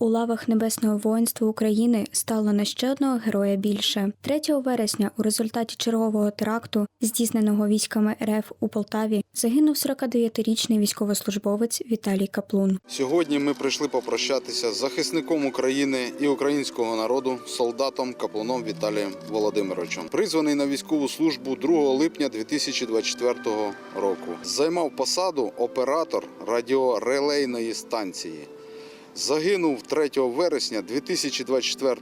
У лавах Небесного воїнства України стало на ще одного героя більше. 3 вересня у результаті чергового теракту, здійсненого військами РФ у Полтаві, загинув 49-річний військовослужбовець Віталій Каплун. Сьогодні ми прийшли попрощатися з захисником України і українського народу, солдатом Каплуном Віталієм Володимировичем, призваний на військову службу 2 липня 2024 року. Займав посаду оператор радіорелейної станції. Загинув 3 вересня 2024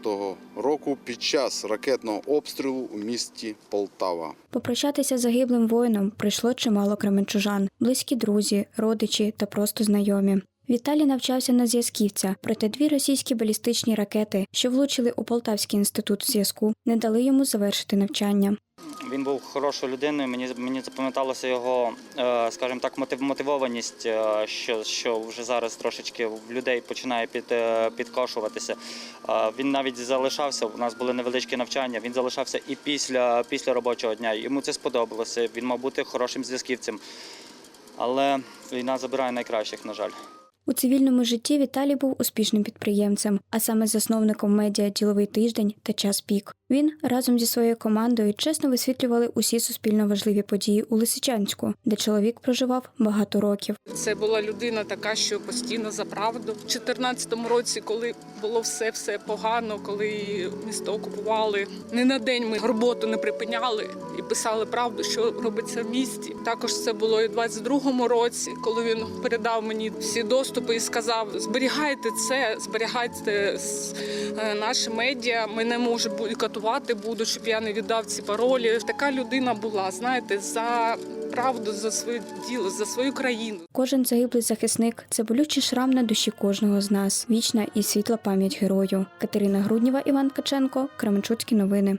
року під час ракетного обстрілу у місті Полтава. Попрощатися з загиблим воїном прийшло чимало кременчужан, близькі друзі, родичі та просто знайомі. Віталій навчався на зв'язківця, проте дві російські балістичні ракети, що влучили у Полтавський інститут зв'язку, не дали йому завершити навчання. Він був хорошою людиною. Мені мені запам'яталася його, е, скажімо так, мотив- мотивованість, е, що, що вже зараз трошечки в людей починає під, е, підкошуватися. Він навіть залишався. У нас були невеличкі навчання. Він залишався і після, після робочого дня. Йому це сподобалося. Він мав бути хорошим зв'язківцем. Але війна забирає найкращих, на жаль. У цивільному житті Віталій був успішним підприємцем, а саме засновником медіа Діловий тиждень та час пік. Він разом зі своєю командою чесно висвітлювали усі суспільно важливі події у Лисичанську, де чоловік проживав багато років. Це була людина така, що постійно за правду. У 2014 році, коли було все все погано, коли місто окупували, не на день ми роботу не припиняли і писали правду, що робиться в місті. Також це було і в 22-му році, коли він передав мені всі доступи і сказав: зберігайте це, зберігайте е, наші медіа. Мене може катувати будуть, щоб я не віддав ці паролі. Така людина була, знаєте, за правду, за своє діло, за свою країну. Кожен загиблий захисник це болючий шрам на душі кожного з нас. Вічна і світла пам'ять герою. Катерина Грудніва, Іван Каченко, Кременчуцькі новини.